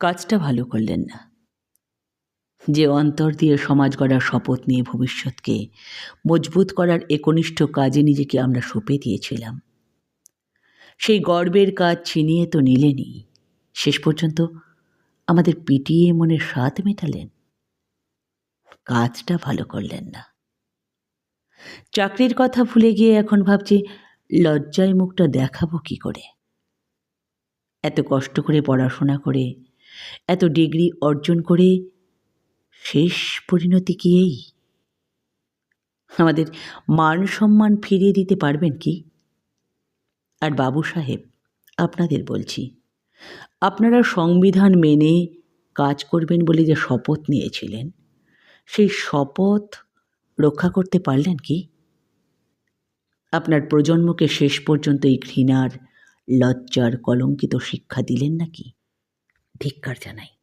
কাজটা ভালো করলেন না। যে অন্তর দিয়ে সমাজ গড়ার শপথ নিয়ে ভবিষ্যৎকে মজবুত করার একনিষ্ঠ কাজে নিজেকে আমরা সঁপে দিয়েছিলাম। সেই গর্বের কাজ ছিনিয়ে তো নিলেনি শেষ পর্যন্ত আমাদের পিটিয়ে মনের স্বাদ মেটালেন। কাজটা ভালো করলেন না। চাকরির কথা ভুলে গিয়ে এখন ভাবছি, লজ্জায় মুখটা দেখাবো কি করে? এত কষ্ট করে পড়াশোনা করে এত ডিগ্রি অর্জন করে শেষ পরিণতি কি এই? আমাদের মান সম্মান ফিরিয়ে দিতে পারবেন কি? আর বাবু সাহেব, আপনাদের বলছি, আপনারা সংবিধান মেনে কাজ করবেন বলে যে শপথ নিয়েছিলেন, সেই শপথ রক্ষা করতে পারলেন কি? আপনার প্রজন্মকে শেষ পর্যন্ত এই ঘৃণার, লজ্জার কলঙ্কিত শিক্ষা দিলেন নাকি? ধিক্কার জানাই।